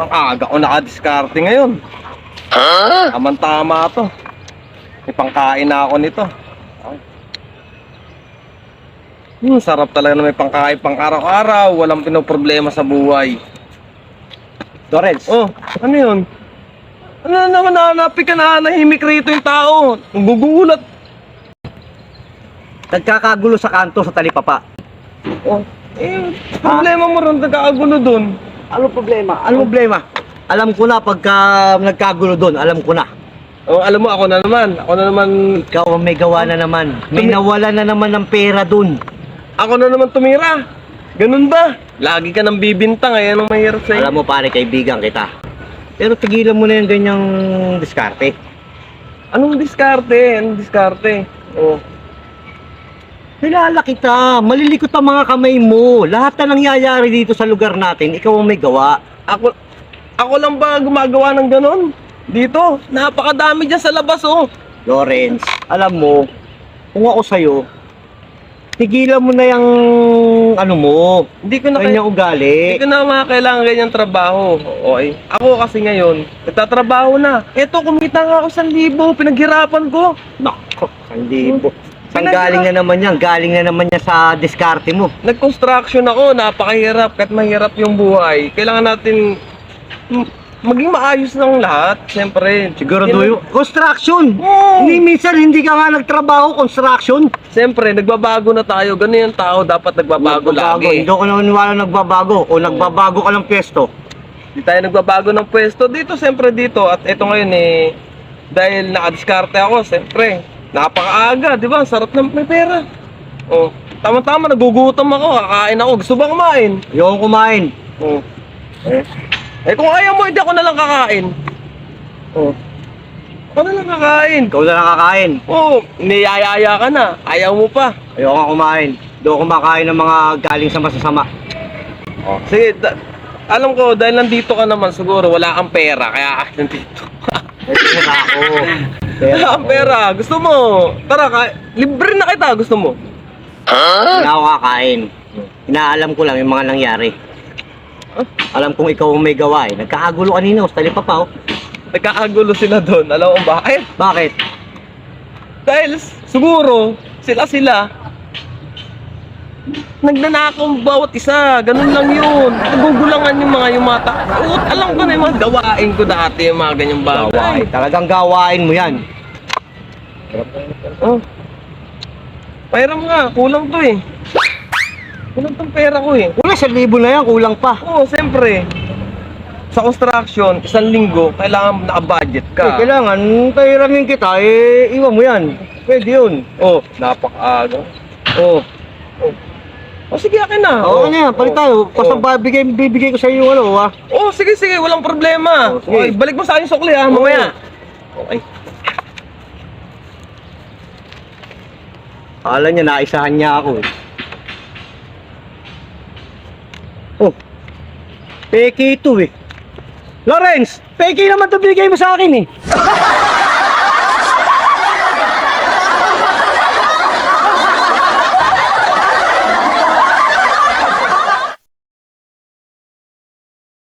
Ang aga ko nakadiskarte ngayon. Tama-tama to. May pangkain na ako nito. Hmm, sarap talaga na may pangkain pang araw-araw. Walang pinoproblema sa buhay. Lawrence, Oh, ano yun? Ano na naman nanapik ka na nahimik rito yung tao? Gugulat. nagkakagulo sa kanto sa talipapa. Oh, eh, problema mo ron, nagkakagulo dun. Ano problema? Ano problema? Alam ko na pagka nagkagulo doon, alam ko na. Oh, alam mo, ako na naman. Ako na naman, Ikaw ang may gawa na naman. May Tumi- nawala na naman ng pera doon. ako na naman tumira. Ganun ba? Lagi ka nang bibintang, ayan ang mahirap sa'yo. Alam mo pare, kaibigan kita. Pero tigilan mo na yung ganyang diskarte. Anong diskarte? Anong diskarte? Oh. Kilala kita, malilikot ang mga kamay mo. Lahat na nangyayari dito sa lugar natin, ikaw ang may gawa. Ako, ako lang ba gumagawa ng ganon? Dito, napakadami dyan sa labas, oh. Lawrence, alam mo, kung ako sa'yo, tigilan mo na yung ano mo, Hindi ko na kaya, kanyang ugali. hindi ko na mga kailangan ganyan trabaho. Okay. Ako kasi ngayon, nagtatrabaho na. Eto, kumita nga ako sa libo, pinaghirapan ko. Nako, sandibo. Saan galing na naman yan? Galing na naman yan sa diskarte mo. Nag-construction ako, napakahirap. Kahit mahirap yung buhay, kailangan natin maging maayos ng lahat. Siyempre. Siguro doyo. Construction! Oo. Hindi minsan hindi ka nga nagtrabaho, construction. Siyempre, nagbabago na tayo. Ganun yung tao, dapat nagbabago, lagi. Hindi ako naniniwala nagbabago. O nagbabago ka ng pwesto. Di tayo nagbabago ng pwesto dito, siyempre dito. At ito ngayon eh, dahil nakadiskarte ako, siyempre, napakaaga, di ba? Sarap ng may pera. Oh, tama-tama, nagugutom ako, kakain ako. Gusto ba kumain? Ayoko kumain. Oh. Eh, eh kung ayaw mo, hindi ako na lang kakain. Oh. Ako na lang kakain. Ikaw na nakakain. Oh, niyayaya ka na. Ayaw mo pa. Ayoko nga kumain. Ako kumakain ng mga galing sa masasama. Oh, sige, da- alam ko, dahil nandito ka naman, siguro wala kang pera, kaya ka nandito. Pera ako. Wala kang pera. Gusto mo? Tara, ka- libre na kita. Gusto mo? Hindi ako kakain. Inaalam ko lang yung mga nangyari. Alam kong ikaw ang may gawa eh. Nagkakagulo kanina, ustali pa pa oh. Nagkakagulo sila doon. Alam mo ba? Bakit? Bakit? Dahil siguro, sila-sila, nagnanakaw bawat isa. Ganun lang yun. Nagugulangan yung mga yung mata. Ut, alam ko na yung mga gawain ko dati, yung mga ganyang bagay. Gawain. Talagang gawain mo yan. Oh. Pairam nga, kulang to eh. Kulang tong pera ko eh. Wala, sa libo na yan, kulang pa. Oo, siyempre. Sa construction, isang linggo, kailangan naka-budget Eh, ka. kailangan, pahiramin kita, eh, iwan mo yan. Pwede yun. Oh, napakaaga. Oh. Oh. Oh, sige, akin na. Oo, ano yan, palit tayo. Basta Oh. babigay, bibigay ko sa iyo yung ano, ha? Oh, sige, sige, walang problema. Oh, sige. Okay, balik mo sa akin yung sukli ha, mamaya. Okay. Akala niya, naisahan niya ako eh. Oh, peki ito eh. Lawrence, peki naman to bigay mo sa akin eh.